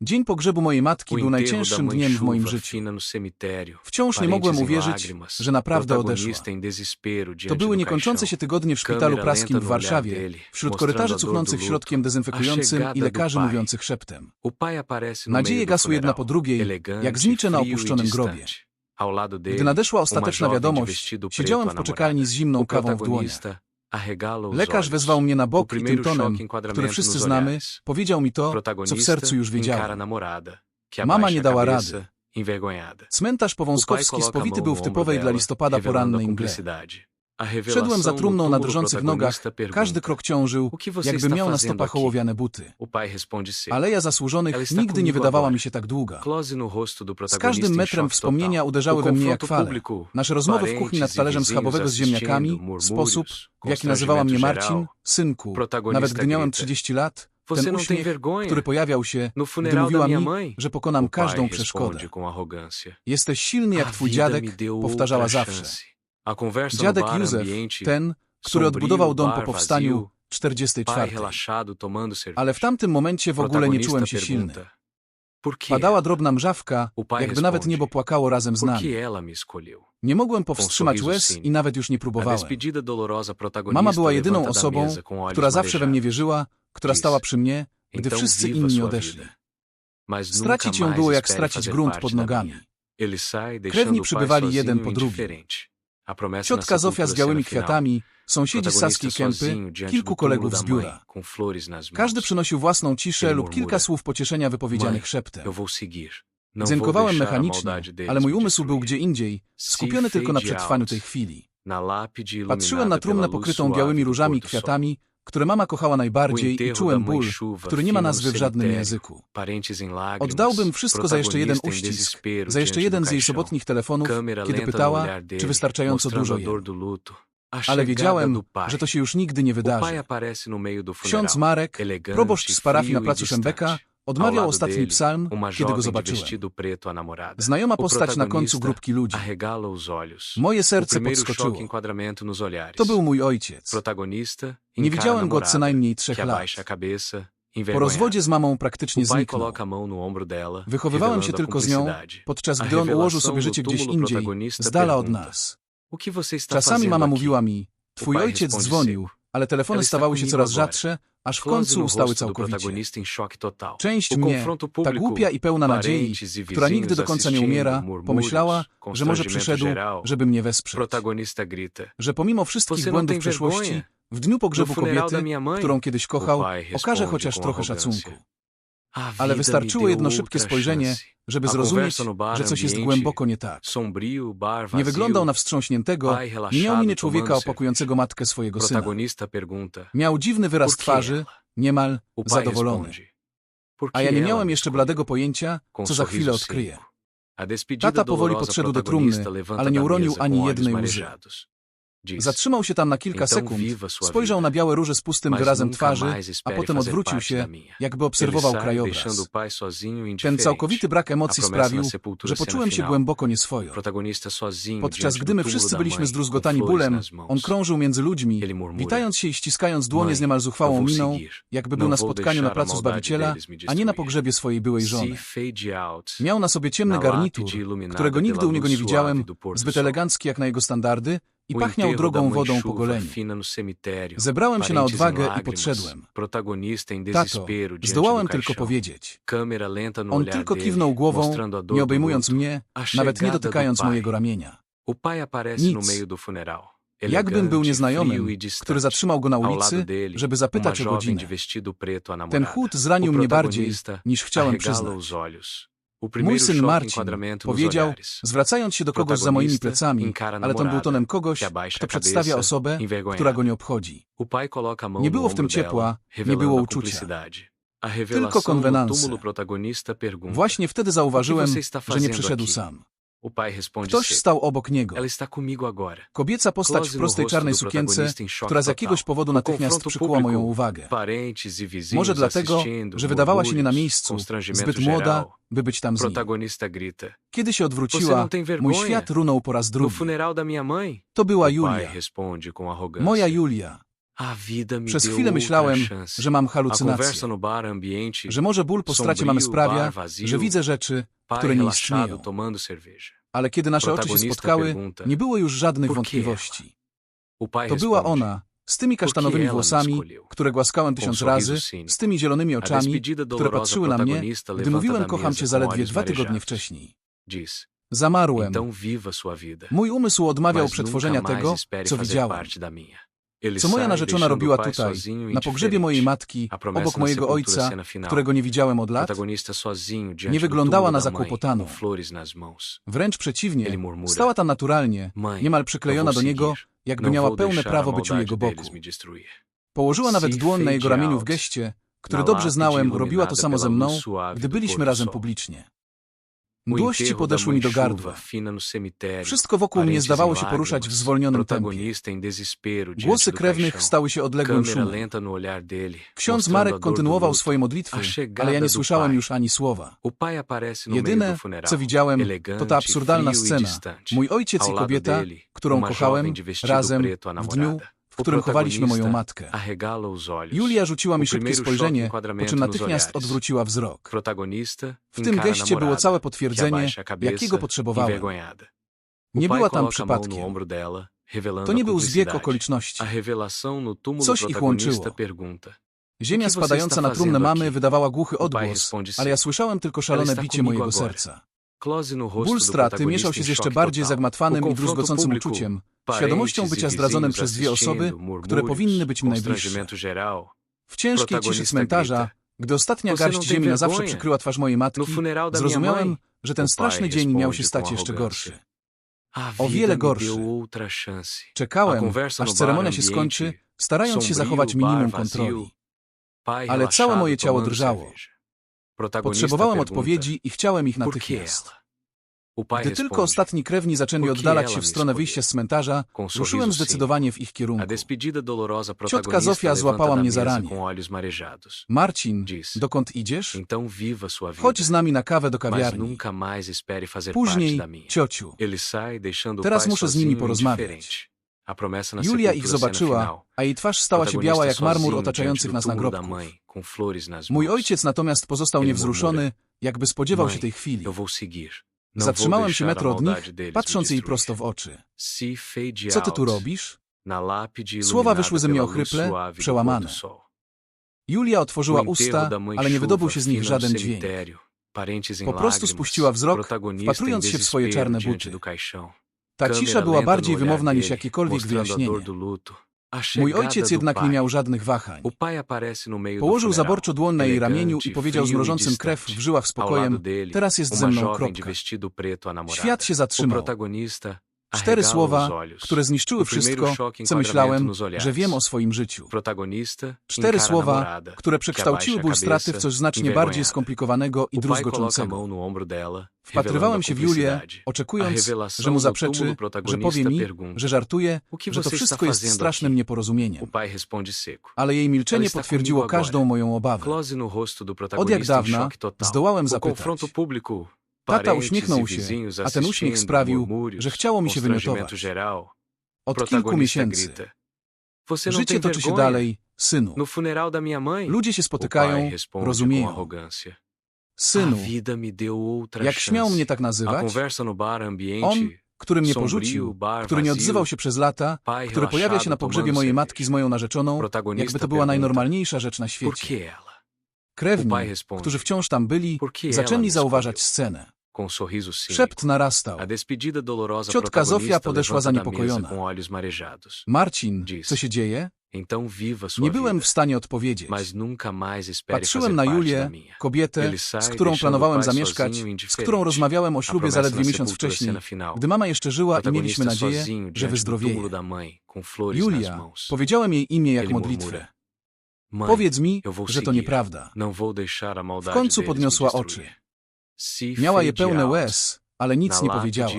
Dzień pogrzebu mojej matki był najcięższym dniem w moim życiu. Wciąż nie mogłem uwierzyć, że naprawdę odeszła. To były niekończące się tygodnie w szpitalu praskim w Warszawie, wśród korytarzy cuchnących środkiem dezynfekującym i lekarzy mówiących szeptem. Nadzieje gasły jedna po drugiej, jak znicze na opuszczonym grobie. Gdy nadeszła ostateczna wiadomość, siedziałem w poczekalni z zimną kawą w dłoniach. Lekarz wezwał mnie na bok i tym tonem, który wszyscy znamy, powiedział mi to, co w sercu już wiedziałem. Mama nie dała rady. Cmentarz Powązkowski spowity był w typowej dla listopada porannej mgle. Szedłem za trumną na drżących nogach, każdy krok ciążył, jakby miał na stopach ołowiane buty. Aleja zasłużonych nigdy nie wydawała mi się tak długa. Z każdym metrem wspomnienia uderzały we mnie jak fale. Nasze rozmowy w kuchni nad talerzem schabowego z ziemniakami, sposób, w jaki nazywała mnie Marcin, synku, nawet gdy miałem 30 lat, ten uśmiech, który pojawiał się, gdy mówiła mi, że pokonam każdą przeszkodę. Jesteś silny jak twój dziadek, powtarzała zawsze. Dziadek Józef, ten, który odbudował dom po powstaniu 44. Ale w tamtym momencie w ogóle nie czułem się silny. Padała drobna mrzawka, jakby nawet niebo płakało razem z nami. Nie mogłem powstrzymać łez i nawet już nie próbowałem. Mama była jedyną osobą, która zawsze we mnie wierzyła, która stała przy mnie, gdy wszyscy inni odeszli. Stracić ją było jak stracić grunt pod nogami. Krewni przybywali jeden po drugim. Ciotka Zofia z białymi kwiatami, sąsiedzi Saskiej Kępy, kilku kolegów z biura. Każdy przynosił własną ciszę lub kilka słów pocieszenia wypowiedzianych szeptem. Dziękowałem mechanicznie, ale mój umysł był gdzie indziej, skupiony tylko na przetrwaniu tej chwili. Patrzyłem na trumnę pokrytą białymi różami i kwiatami, które mama kochała najbardziej i czułem ból, który nie ma nazwy w żadnym języku. Oddałbym wszystko za jeszcze jeden uścisk, za jeszcze jeden z jej sobotnich telefonów, kiedy pytała, czy wystarczająco dużo je. Ale wiedziałem, że to się już nigdy nie wydarzy. Ksiądz Marek, proboszcz z parafii na placu Szembeka, Odmawiał ostatni psalm, kiedy go zobaczyłem. Znajoma postać na końcu grupki ludzi. Moje serce podskoczyło. To był mój ojciec. Nie widziałem go od co najmniej trzech lat. Po rozwodzie z mamą praktycznie zniknął. Wychowywałem się tylko z nią, podczas gdy on ułożył sobie życie gdzieś indziej, z dala od nas. Czasami mama mówiła mi, twój ojciec dzwonił, ale telefony stawały się coraz rzadsze, aż w końcu ustały całkowicie. Część mnie, ta głupia i pełna nadziei, która nigdy do końca nie umiera, pomyślała, że może przyszedł, żeby mnie wesprzeć. Że pomimo wszystkich błędów przeszłości, w dniu pogrzebu kobiety, którą kiedyś kochał, okaże chociaż trochę szacunku. Ale wystarczyło jedno szybkie spojrzenie, żeby zrozumieć, że coś jest głęboko nie tak. Nie wyglądał na wstrząśniętego, nie miał miny człowieka opakującego matkę swojego syna. Miał dziwny wyraz twarzy, niemal zadowolony. A ja nie miałem jeszcze bladego pojęcia, co za chwilę odkryję. Tata powoli podszedł do trumny, ale nie uronił ani jednej łzy. Zatrzymał się tam na kilka sekund, spojrzał na białe róże z pustym wyrazem twarzy, a potem odwrócił się, jakby obserwował krajobraz. Ten całkowity brak emocji sprawił, że poczułem się głęboko nieswojo. Podczas gdy my wszyscy byliśmy zdruzgotani bólem, on krążył między ludźmi, witając się i ściskając dłonie z niemal zuchwałą miną, jakby był na spotkaniu na placu Zbawiciela, a nie na pogrzebie swojej byłej żony. Miał na sobie ciemny garnitur, którego nigdy u niego nie widziałem, zbyt elegancki jak na jego standardy, i pachniał drogą wodą po goleniu. Zebrałem się na odwagę i podszedłem. Tato, zdołałem tylko powiedzieć. On tylko kiwnął głową, nie obejmując mnie, nawet nie dotykając mojego ramienia. Nic. Jakbym był nieznajomym, który zatrzymał go na ulicy, żeby zapytać o godzinę. Ten chłód zranił mnie bardziej, niż chciałem przyznać. Mój syn Marcin powiedział, zwracając się do kogoś za moimi plecami, ale tam był tonem kogoś, kto przedstawia osobę, która go nie obchodzi. Nie było w tym ciepła, nie było uczucia. Tylko konwenanse. Właśnie wtedy zauważyłem, że nie przyszedł sam. Ktoś stał obok niego. Kobieca postać w prostej czarnej sukience, która z jakiegoś powodu natychmiast przykuła moją uwagę. Może dlatego, że wydawała się nie na miejscu, zbyt młoda, by być tam z nim. Kiedy się odwróciła, mój świat runął po raz drugi. To była Julia. Moja Julia. Przez chwilę myślałem, że mam halucynacje, że może ból po stracie mamy sprawia, że widzę rzeczy, które nie istnieją. Ale kiedy nasze oczy się spotkały, nie było już żadnych wątpliwości. To była ona, z tymi kasztanowymi włosami, które głaskałem tysiąc razy, z tymi zielonymi oczami, które patrzyły na mnie, gdy mówiłem kocham cię zaledwie dwa tygodnie wcześniej. Zamarłem. Mój umysł odmawiał przetworzenia tego, co widziałem. Co moja narzeczona robiła tutaj, na pogrzebie mojej matki, obok mojego ojca, którego nie widziałem od lat, nie wyglądała na zakłopotaną. Wręcz przeciwnie, stała tam naturalnie, niemal przyklejona do niego, jakby miała pełne prawo być u jego boku. Położyła nawet dłoń na jego ramieniu w geście, który dobrze znałem, robiła to samo ze mną, gdy byliśmy razem publicznie. Mdłości podeszły mi do gardła. Wszystko wokół mnie zdawało się poruszać w zwolnionym tempie. Głosy krewnych stały się odległym szumem. Ksiądz Marek kontynuował swoje modlitwy, ale ja nie słyszałem już ani słowa. Jedyne, co widziałem, to ta absurdalna scena. Mój ojciec i kobieta, którą kochałem, razem w dniu w którym chowaliśmy moją matkę. Julia rzuciła mi szybkie spojrzenie, po czym natychmiast odwróciła wzrok. W tym geście było całe potwierdzenie, jakiego potrzebowałem. Nie była tam przypadkiem. To nie był zbieg okoliczności. Coś ich łączyło. Ziemia spadająca na trumnę mamy wydawała głuchy odgłos, ale ja słyszałem tylko szalone bicie mojego serca. Ból straty mieszał się z jeszcze bardziej zagmatwanym i druzgocącym uczuciem, Świadomością bycia zdradzonym przez dwie osoby, które powinny być mi najbliższe. W ciężkiej ciszy cmentarza, gdy ostatnia garść ziemi na zawsze przykryła twarz mojej matki, zrozumiałem, że ten straszny dzień miał się stać jeszcze gorszy. O wiele gorszy. Czekałem, aż ceremonia się skończy, starając się zachować minimum kontroli. Ale całe moje ciało drżało. Potrzebowałem odpowiedzi i chciałem ich natychmiast. Gdy tylko ostatni krewni zaczęli oddalać się w stronę wyjścia z cmentarza, ruszyłem zdecydowanie w ich kierunku. Ciotka Zofia złapała mnie za ramię. Marcin, dokąd idziesz? Chodź z nami na kawę do kawiarni. Później, ciociu. Teraz muszę z nimi porozmawiać. Julia ich zobaczyła, a jej twarz stała się biała jak marmur otaczających nas nagrobków. Mój ojciec natomiast pozostał niewzruszony, jakby spodziewał się tej chwili. Zatrzymałem się metro od nich, patrząc jej prosto w oczy. Co ty tu robisz? Słowa wyszły ze mnie ochryple, przełamane. Julia otworzyła usta, ale nie wydobył się z nich żaden dźwięk. Po prostu spuściła wzrok, wpatrując się w swoje czarne buty. Ta cisza była bardziej wymowna niż jakiekolwiek wyjaśnienie. Mój ojciec jednak nie miał żadnych wahań. Położył zaborczo dłoń na jej ramieniu i powiedział z mrożącym krew w żyłach spokojem, teraz jest ze mną kropka. Świat się zatrzymał. Cztery słowa, które zniszczyły wszystko, co myślałem, że wiem o swoim życiu. Cztery słowa, które przekształciły ból straty w coś znacznie bardziej skomplikowanego i druzgoczącego. Wpatrywałem się w Julię, oczekując, że mu zaprzeczy, że powie mi, że żartuje, że to wszystko jest strasznym nieporozumieniem. Ale jej milczenie potwierdziło każdą moją obawę. Od jak dawna zdołałem zapytać. Tata uśmiechnął się, a ten uśmiech sprawił, że chciało mi się wymiotować. Od kilku miesięcy. Życie toczy się dalej, synu. Ludzie się spotykają, rozumieją. Synu, jak śmiał mnie tak nazywać, on, który mnie porzucił, który nie odzywał się przez lata, który pojawia się na pogrzebie mojej matki z moją narzeczoną, jakby to była najnormalniejsza rzecz na świecie. Krewni, którzy wciąż tam byli, zaczęli zauważać scenę com sorriso. Szept narastał. A despedida dolorosa Ciotka Zofia podeszła zaniepokojona. Olhos marejados. Marcin, Diz, co się dzieje? Então viva sua Nie byłem w stanie odpowiedzieć. Mas nunca mais Patrzyłem na Julię, kobietę, z którą planowałem zamieszkać, z którą rozmawiałem o ślubie zaledwie miesiąc wcześniej, gdy mama jeszcze żyła i mieliśmy nadzieję, że wyzdrowieje. Julia, powiedziałem jej imię jak modlitwę. Powiedz mi, że to nieprawda. W końcu podniosła oczy. Miała je pełne łez, ale nic nie powiedziała.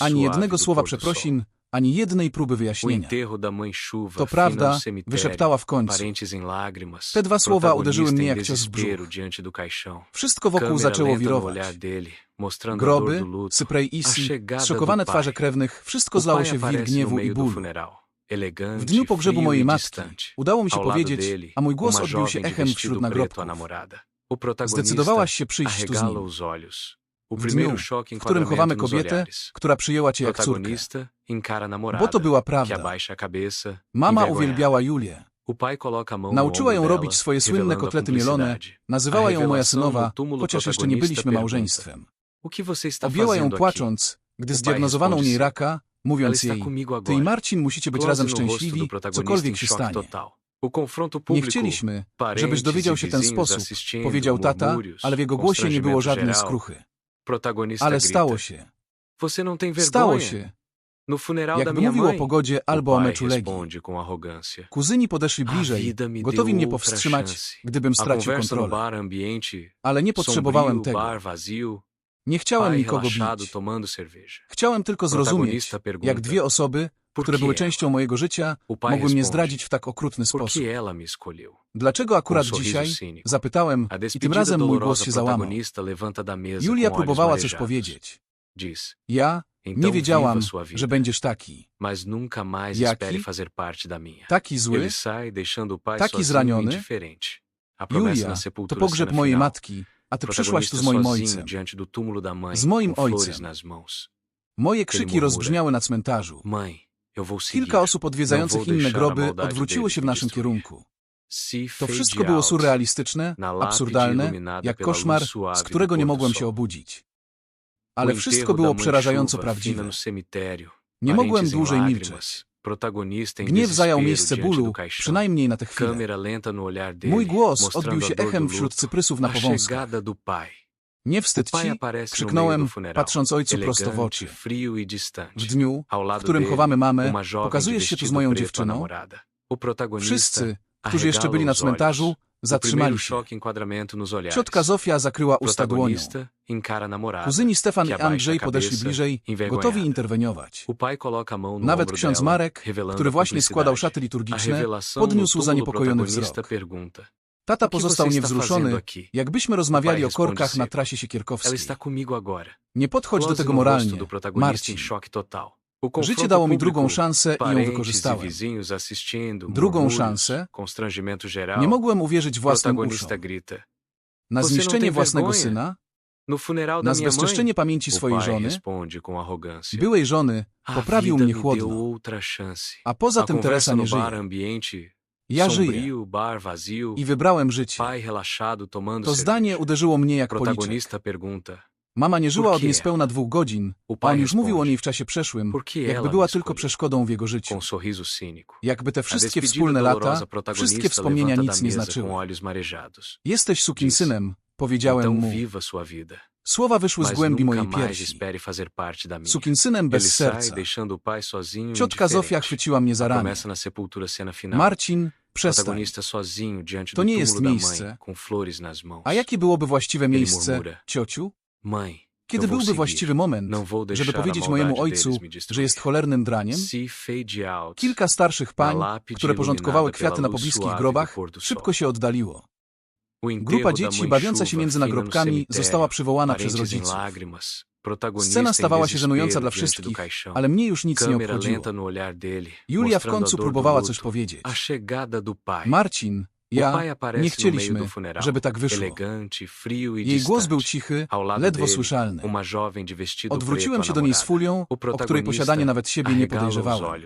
Ani jednego słowa przeprosin, ani jednej próby wyjaśnienia. To prawda, wyszeptała w końcu. Te dwa słowa uderzyły mnie jak cios w brzuch. Wszystko wokół zaczęło wirować. Groby, Cyprej Isi, zszokowane twarze krewnych, wszystko zlało się w wir gniewu i bólu. W dniu pogrzebu mojej matki udało mi się powiedzieć, a mój głos odbił się echem wśród nagrobków. Zdecydowałaś się przyjść tu z nim. W dniu, w którym chowamy kobietę, która przyjęła cię jak córkę. Bo to była prawda. Mama uwielbiała Julię. Nauczyła ją robić swoje słynne kotlety mielone, nazywała ją moja synowa, chociaż jeszcze nie byliśmy małżeństwem. Objęła ją płacząc, gdy zdiagnozowano u niej raka, mówiąc jej, ty i Marcin musicie być razem szczęśliwi, cokolwiek się stanie. Nie chcieliśmy, żebyś dowiedział się ten sposób, powiedział tata, ale w jego głosie nie było żadnej skruchy. Ale stało się. Stało się. Jakby mówił o pogodzie albo o meczu Legii. Kuzyni podeszli bliżej, gotowi mnie powstrzymać, gdybym stracił kontrolę. Ale nie potrzebowałem tego. Nie chciałem nikogo bić. Chciałem tylko zrozumieć, jak dwie osoby, które były częścią mojego życia, mogły mnie zdradzić w tak okrutny sposób. Dlaczego akurat dzisiaj? Zapytałem i tym razem mój głos się załamał. Julia próbowała coś powiedzieć. Ja nie wiedziałam, że będziesz taki. Jaki? Taki zły, taki zraniony. Julia, to pogrzeb mojej matki, a ty przyszłaś tu z moim ojcem. Z moim ojcem. Moje krzyki rozbrzmiały na cmentarzu. Kilka osób odwiedzających inne groby odwróciło się w naszym kierunku. To wszystko było surrealistyczne, absurdalne, jak koszmar, z którego nie mogłem się obudzić. Ale wszystko było przerażająco prawdziwe. Nie mogłem dłużej milczeć. Gniew zajął miejsce bólu, przynajmniej na tę chwilę. Mój głos odbił się echem wśród cyprysów na powązkach. Nie wstyd ci, krzyknąłem, patrząc ojcu prosto w oczy. W dniu, w którym chowamy mamę, pokazujesz się tu z moją dziewczyną? Wszyscy, którzy jeszcze byli na cmentarzu, zatrzymali się. Ciotka Zofia zakryła usta dłonią. Kuzyni Stefan i Andrzej podeszli bliżej, gotowi interweniować. Nawet ksiądz Marek, który właśnie składał szaty liturgiczne, podniósł zaniepokojony wzrok. Tata pozostał niewzruszony, jakbyśmy rozmawiali o korkach na trasie siekierkowskiej. Nie podchodź do tego moralnie, Marcin. Życie dało mi drugą szansę i ją wykorzystałem. Drugą szansę? Nie mogłem uwierzyć własnym uszom. Na zniszczenie własnego syna? Na zbezczeszczenie pamięci swojej żony, byłej żony, poprawił mnie chłodno. A poza tym Teresa nie żyje. Ja żyję i wybrałem życie. To zdanie uderzyło mnie jak policzek. Mama nie żyła od niespełna dwóch godzin, a on już mówił o niej w czasie przeszłym, jakby była tylko przeszkodą w jego życiu. Jakby te wszystkie wspólne lata, wszystkie wspomnienia nic nie znaczyły. Jesteś sukinsynem, powiedziałem mu. Słowa wyszły z głębi mojej piersi. Sukinsynem bez serca. Ciotka Zofia chwyciła mnie za ramię. Marcin, przestań. To nie jest miejsce. A jakie byłoby właściwe miejsce, ciociu? Kiedy byłby właściwy moment, żeby powiedzieć mojemu ojcu, że jest cholernym draniem? Kilka starszych pań, które porządkowały kwiaty na pobliskich grobach, szybko się oddaliło. Grupa dzieci bawiąca się między nagrobkami została przywołana przez rodziców. Scena stawała się żenująca dla wszystkich, ale mnie już nic nie obchodziło. Julia w końcu próbowała coś powiedzieć. Marcin, ja, nie chcieliśmy, żeby tak wyszło. Jej głos był cichy, ledwo słyszalny. Odwróciłem się do niej z fulią, o której posiadanie nawet siebie nie podejrzewałem.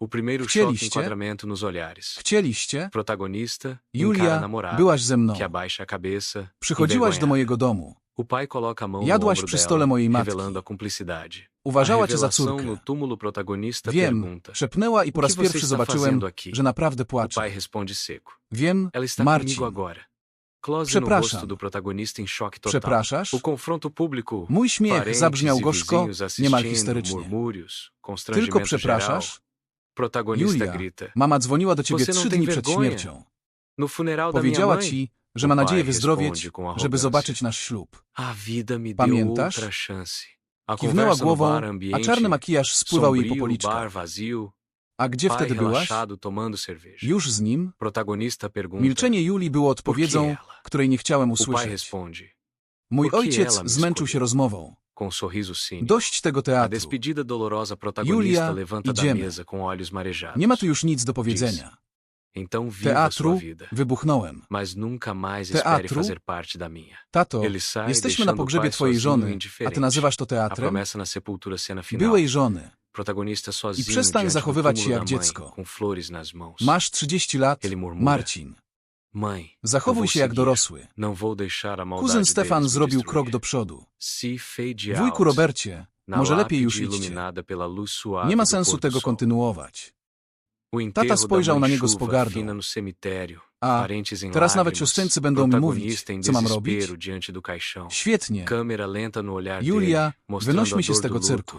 O primeiro Chcieliście? choque enquadramento nos olhares. Chcieliście? Protagonista um Julia, namorada, byłaś ze mną. que abaixa a cabeça, Przychodziłaś do mojego domu. O pai coloca a mão no Jadłaś przy stole dela, mojej matki. revelando a cumplicidade. a Uważała cię za no córkę. túmulo protagonista Wiem, pergunta. szepnęła i po raz pierwszy zobaczyłem, aqui? że naprawdę O pai responde seco. Wiem, Ela está Marcin, agora. Close no Przepraszam. do protagonista em choque total. przepraszasz? O confronto público. Mój śmiech Parentes zabrzmiał e gorzko, niemal assistindo, histerycznie. Tylko przepraszasz? geral, protagonista Julia, Grity. mama dzwoniła do ciebie trzy dni przed śmiercią. Powiedziała ci, że ma nadzieję wyzdrowieć, żeby zobaczyć nasz ślub. Pamiętasz? Kiwnęła głową, a czarny makijaż spływał jej po policzkach. A gdzie wtedy byłaś? Już z nim? Milczenie Julii było odpowiedzą, której nie chciałem usłyszeć. Mój ojciec zmęczył się rozmową com um sorriso cínico. Dość tego teatru. A despedida dolorosa protagonista Julia, levanta idziemy. da mesa com olhos marejados. Nie ma tu już nic do powiedzenia. Então Teatru, sua vida. Wybuchnąłem. Mas nunca mais teatru? fazer parte da minha. Tato, Ele sai jesteśmy na pogrzebie twojej żony, a ty nazywasz to teatrem? A na sepultura cena final. Byłej żony. Protagonista sozinho I przestań zachowywać się jak dziecko. Mãe, com nas mãos. Masz 30 lat, Ele Marcin. Zachowuj się jak dorosły. Kuzyn Stefan zrobił krok do przodu. Wujku Robercie, może lepiej już idźcie. Nie ma sensu tego kontynuować. Tata spojrzał na niego z pogardą. A, teraz nawet siostrzeńcy będą mi mówić, co mam robić? Świetnie. Julia, wynośmy się z tego cyrku.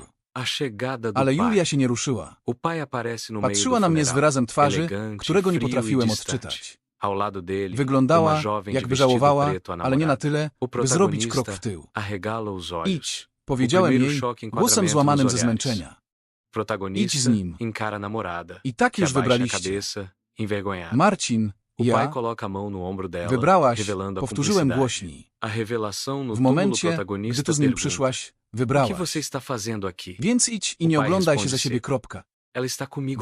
Ale Julia się nie ruszyła. Patrzyła na mnie z wyrazem twarzy, którego nie potrafiłem odczytać. Wyglądała, jakby żałowała, ale nie na tyle, by zrobić krok w tył. Idź, powiedziałem jej, głosem złamanym ze zmęczenia. Idź z nim. I tak już wybraliście. Marcin, ja, wybrałaś, powtórzyłem głośniej. W momencie, gdy tu z nim przyszłaś, wybrałaś. Więc idź i nie oglądaj się za siebie kropka.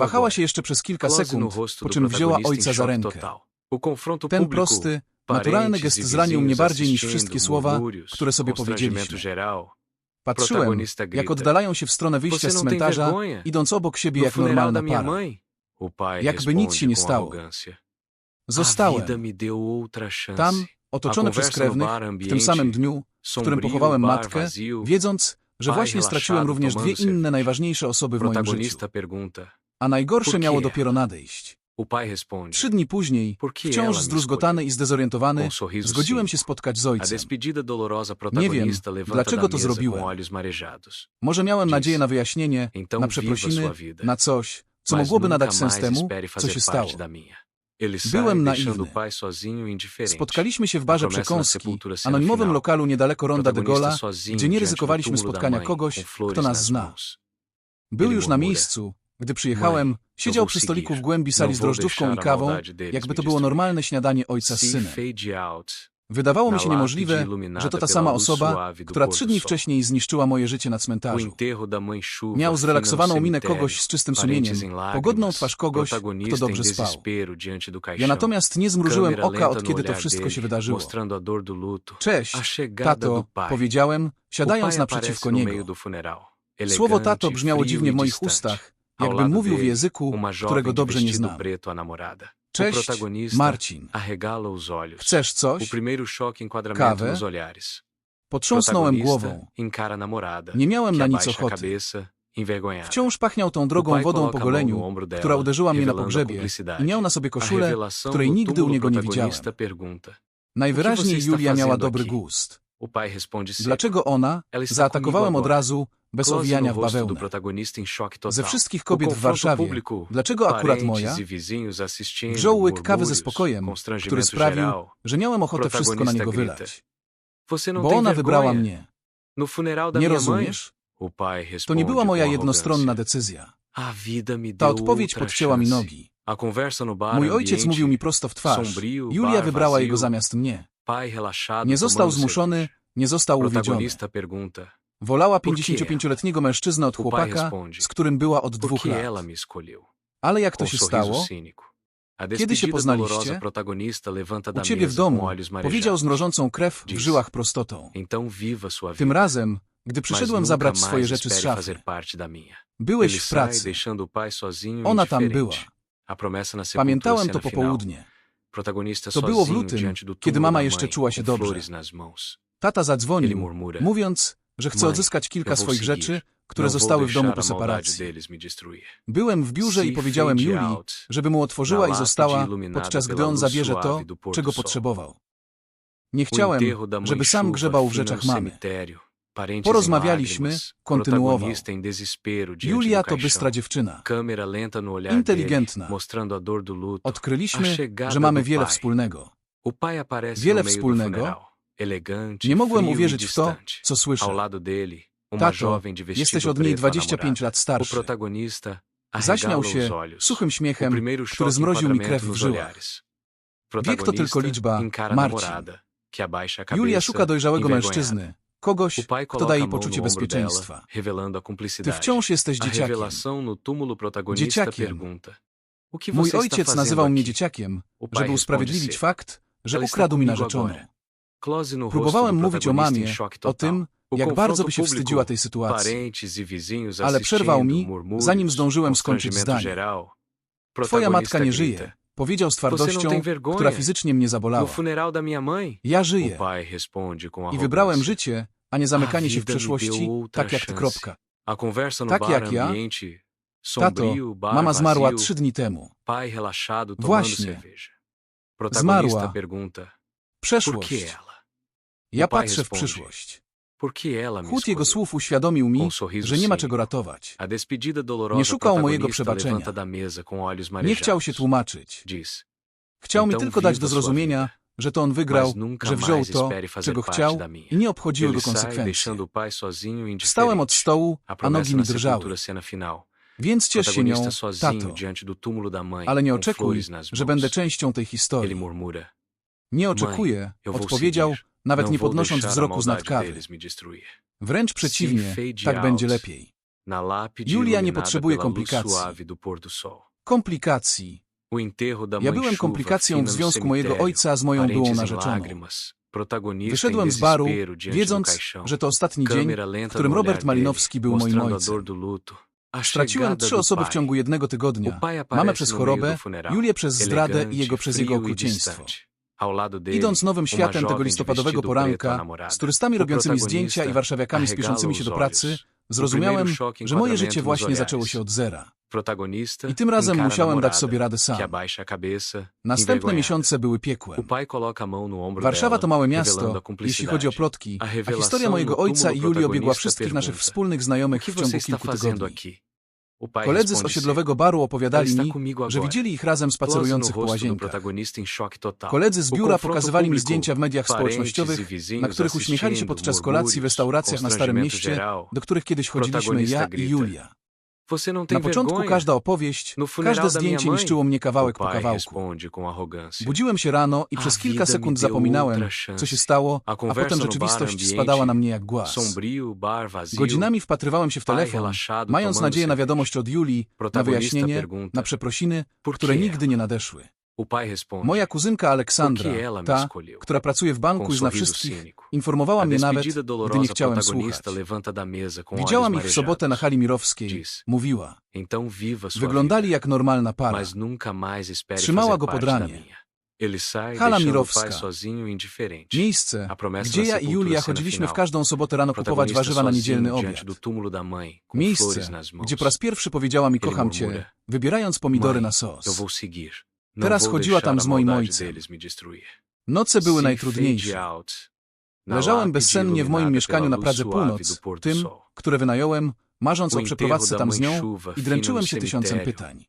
Wahała się jeszcze przez kilka sekund, po czym wzięła ojca za rękę. Ten prosty, naturalny gest zranił mnie bardziej niż wszystkie słowa, które sobie powiedzieliśmy. Patrzyłem, jak oddalają się w stronę wyjścia z cmentarza, idąc obok siebie jak normalna para. Jakby nic się nie stało. Zostałem. Tam, otoczony przez krewnych, w tym samym dniu, w którym pochowałem matkę, wiedząc, że właśnie straciłem również dwie inne najważniejsze osoby w moim życiu. A najgorsze miało dopiero nadejść. Trzy dni później, wciąż zdruzgotany i zdezorientowany, zgodziłem się spotkać z ojcem. Nie wiem, dlaczego to zrobiłem. Może miałem nadzieję na wyjaśnienie, na przeprosiny, na coś, co mogłoby nadać sens temu, co się stało. Byłem naiwny. Spotkaliśmy się w barze przekąski, anonimowym lokalu niedaleko Ronda de Gola, gdzie nie ryzykowaliśmy spotkania kogoś, kto nas zna. Był już na miejscu, gdy przyjechałem, Siedział przy stoliku w głębi sali z drożdżówką i kawą, jakby to było normalne śniadanie ojca z synem. Wydawało mi się niemożliwe, że to ta sama osoba, która trzy dni wcześniej zniszczyła moje życie na cmentarzu. Miał zrelaksowaną minę kogoś z czystym sumieniem, pogodną twarz kogoś, kto dobrze spał. Ja natomiast nie zmrużyłem oka, od kiedy to wszystko się wydarzyło. Cześć, tato, powiedziałem, siadając naprzeciwko niego. Słowo tato brzmiało dziwnie w moich ustach, jakby mówił w języku, którego dobrze nie znam. Cześć, Marcin. Chcesz coś? Kawę? Potrząsnąłem głową. Nie miałem na nic ochoty. Wciąż pachniał tą drogą wodą po goleniu, która uderzyła mnie na pogrzebie i miał na sobie koszulę, której nigdy u niego nie widziałem. Najwyraźniej Julia miała dobry gust. Dlaczego ona? Zaatakowałem od razu, bez owijania w bawełnę. Ze wszystkich kobiet w Warszawie, dlaczego akurat moja? Wziął łyk kawy ze spokojem, który sprawił, że miałem ochotę wszystko na niego wylać. Bo ona wybrała mnie. Nie rozumiesz? To nie była moja jednostronna decyzja. Ta odpowiedź podcięła mi nogi. Mój ojciec mówił mi prosto w twarz. Julia wybrała jego zamiast mnie. Nie został zmuszony, nie został uwiedziony. Wolała 55-letniego mężczyznę od chłopaka, z którym była od dwóch lat. Ale jak to się stało? Kiedy się poznaliście? U ciebie w domu, powiedział z mrożącą krew w żyłach prostotą. Tym razem, gdy przyszedłem zabrać swoje rzeczy z szafy, byłeś w pracy. Ona tam była. Pamiętałem to popołudnie. To było w lutym, kiedy mama jeszcze czuła się dobrze. Tata zadzwonił, mówiąc, że chcę odzyskać kilka swoich rzeczy, które zostały w domu po separacji. Byłem w biurze i powiedziałem Julii, żeby mu otworzyła i została, podczas gdy on zabierze to, czego potrzebował. Nie chciałem, żeby sam grzebał w rzeczach mamy. Porozmawialiśmy, kontynuował. Julia to bystra dziewczyna. Inteligentna. Odkryliśmy, że mamy wiele wspólnego. Wiele wspólnego, nie mogłem uwierzyć w to, co słyszę. Tato, jesteś od niej 25 lat starszy. Zaśmiał się suchym śmiechem, który zmroził mi krew w żyłach. Wiek to tylko liczba, Marcin. Julia szuka dojrzałego mężczyzny, kogoś, kto daje jej poczucie bezpieczeństwa. Ty wciąż jesteś dzieciakiem. Dzieciakiem. Mój ojciec nazywał mnie dzieciakiem, żeby usprawiedliwić fakt, że ukradł mi narzeczoną. Próbowałem mówić o mamie, o tym, jak bardzo by się wstydziła tej sytuacji. Ale przerwał mi, zanim zdążyłem skończyć zdanie. Twoja matka nie żyje, powiedział z twardością, która fizycznie mnie zabolała. Ja żyję. I wybrałem życie, a nie zamykanie się w przeszłości, tak jak ty kropka. Tak jak ja, tato, mama zmarła trzy dni temu. Właśnie. Zmarła. Przeszłość. Ja patrzę w przyszłość. Chłód jego słów uświadomił mi, że nie ma czego ratować. Nie szukał mojego przebaczenia. Nie chciał się tłumaczyć. Chciał mi tylko dać do zrozumienia, że to on wygrał, że wziął to, czego chciał i nie obchodziły go konsekwencje. Wstałem od stołu, a nogi mi drżały. Więc ciesz się nią, tato, ale nie oczekuj, że będę częścią tej historii. Nie oczekuję, odpowiedział, nawet nie podnosząc wzroku z nad kawy. Wręcz przeciwnie, tak będzie lepiej. Julia nie potrzebuje komplikacji. Komplikacji. Ja byłem komplikacją w związku mojego ojca z moją byłą narzeczoną. Wyszedłem z baru, wiedząc, że to ostatni dzień, w którym Robert Malinowski był moim ojcem. Straciłem trzy osoby w ciągu jednego tygodnia. Mamę przez chorobę, Julię przez zdradę i jego przez jego okrucieństwo. Idąc nowym światem tego listopadowego poranka, z turystami robiącymi zdjęcia i warszawiakami spieszącymi się do pracy, zrozumiałem, że moje życie właśnie zaczęło się od zera. I tym razem musiałem dać sobie radę sam. Następne miesiące były piekłem. Warszawa to małe miasto, jeśli chodzi o plotki, a historia mojego ojca i Julii obiegła wszystkich naszych wspólnych znajomych w ciągu kilku tygodni. Koledzy z osiedlowego baru opowiadali mi, że widzieli ich razem spacerujących po łazienkach. Koledzy z biura pokazywali mi zdjęcia w mediach społecznościowych, na których uśmiechali się podczas kolacji w restauracjach na Starym Mieście, do których kiedyś chodziliśmy ja i Julia. Você não tem Na początku vergonha? każda opowieść, każde zdjęcie niszczyło mnie kawałek po kawałku. Budziłem się rano i przez kilka sekund zapominałem, co się stało, a potem rzeczywistość spadała na mnie jak głaz. Godzinami wpatrywałem się w telefon, mając nadzieję na wiadomość od Julii, na wyjaśnienie, na przeprosiny, które nigdy nie nadeszły. Moja kuzynka Aleksandra, ta, która pracuje w banku i zna wszystkich, informowała mnie nawet, gdy nie chciałem słuchać. Widziałam ich w sobotę na hali Mirowskiej, mówiła. Wyglądali jak normalna para. Trzymała go pod ramię. Hala Mirowska. Miejsce, gdzie ja i Julia chodziliśmy w każdą sobotę rano kupować warzywa na niedzielny obiad. Miejsce, gdzie po raz pierwszy powiedziała mi kocham cię, wybierając pomidory na sos. Teraz chodziła tam z moim ojcem. Noce były najtrudniejsze. Leżałem bezsennie w moim mieszkaniu na Pradze Północ, tym, które wynająłem, marząc o przeprowadzce tam z nią i dręczyłem się tysiącem pytań.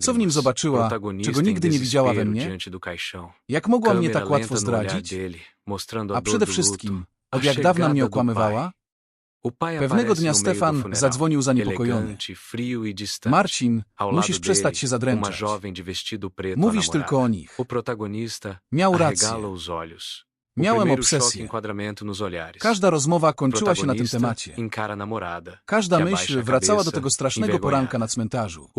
Co w nim zobaczyła, czego nigdy nie widziała we mnie? Jak mogła mnie tak łatwo zdradzić? A przede wszystkim, od jak dawna mnie okłamywała? Pewnego dnia Stefan zadzwonił zaniepokojony. Marcin, musisz przestać się zadręczać. Mówisz tylko o nich. Miał rację. Miałem obsesję. Każda rozmowa kończyła się na tym temacie. Każda myśl wracała do tego strasznego poranka na cmentarzu.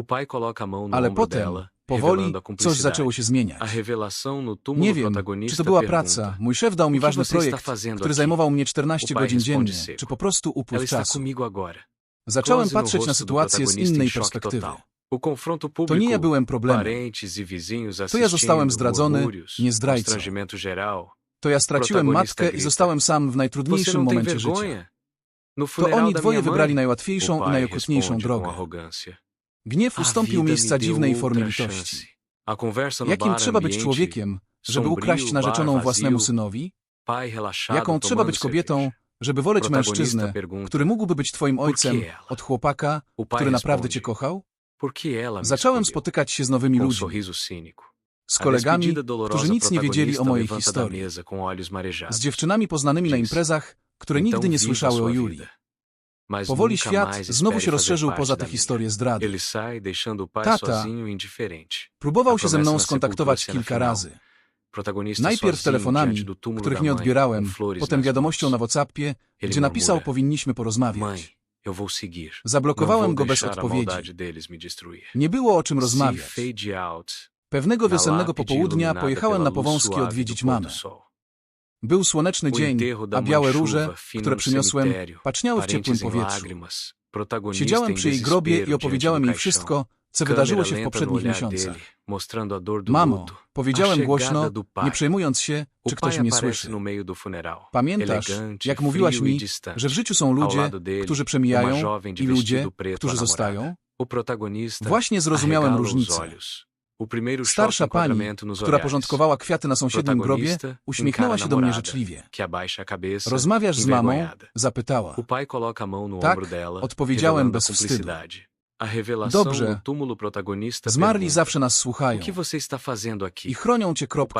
Ale potem Powoli coś zaczęło się zmieniać. Nie wiem, czy to była praca. Mój szef dał mi ważny projekt, który zajmował mnie 14 godzin dziennie, czy po prostu upływ czasu. Zacząłem patrzeć na sytuację z innej perspektywy. To nie ja byłem problemem. To ja zostałem zdradzony, nie zdrajcą. To ja straciłem matkę i zostałem sam w najtrudniejszym momencie życia. To oni dwoje wybrali najłatwiejszą i najokrutniejszą drogę. Gniew ustąpił miejsca dziwnej formie litości. Jakim trzeba być człowiekiem, żeby ukraść narzeczoną własnemu synowi? Jaką trzeba być kobietą, żeby woleć mężczyznę, który mógłby być twoim ojcem, od chłopaka, który naprawdę cię kochał? Zacząłem spotykać się z nowymi ludźmi, z kolegami, którzy nic nie wiedzieli o mojej historii, z dziewczynami poznanymi na imprezach, które nigdy nie słyszały o Julii mãe, odbierałem, com flores potem nas wiadomością mãos. na WhatsAppie, Ele gdzie napisał murmura, powinniśmy Mãe, porozmawiać. eu vou seguir. Zablokowałem Não go vou bez deixar a odpowiedzi. maldade deles me destruir. Nie było o czym rozmawiać. Pewnego na wiosennego popołudnia pojechałem na Powązki odwiedzić mamę. Był słoneczny dzień, a białe róże, które no przyniosłem, paczniały w ciepłym powietrzu. Siedziałem em przy jej grobie i opowiedziałem jej wszystko, co wydarzyło się w no poprzednich miesiącach. Mamo, powiedziałem głośno, nie przejmując się, czy ktoś mnie słyszy. no. Pamiętasz, jak mówiłaś e mi, distante. że w życiu są ludzie, którzy przemijają i ludzie, którzy zostają? Właśnie zrozumiałem różnicę. Starsza pani, która porządkowała kwiaty na sąsiednim grobie, uśmiechnęła się do mnie życzliwie. Rozmawiasz z mamą? Zapytała. No Tak, odpowiedziałem bez wstydu. Dobrze. Zmarli zawsze nas słuchają i chronią cię kropka.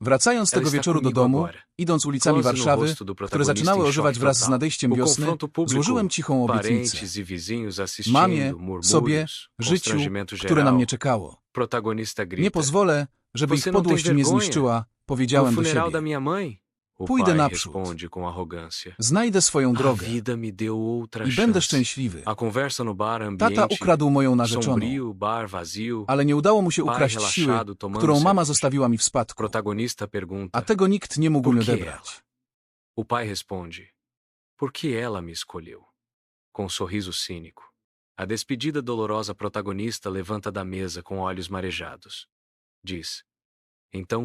Wracając tego wieczoru do domu, idąc ulicami no Warszawy, które zaczynały ożywać wraz z nadejściem wiosny, złożyłem cichą obietnicę. e Mamie, sobie, życiu, które na mnie czekało. Nie pozwolę, żeby ich podłość mnie zniszczyła, powiedziałem do siebie. Pójdę naprzód. Znajdę swoją drogę i będę szczęśliwy. No Tata ukradł moją narzeczoną, ale nie udało mu się ukraść siły, którą mama zostawiła mi w spadku, a tego nikt nie mógł mi odebrać. O pai responde: Por que ela me escolheu? Com um sorriso cínico. A despedida dolorosa protagonista levanta da mesa com olhos marejados. Diz: Então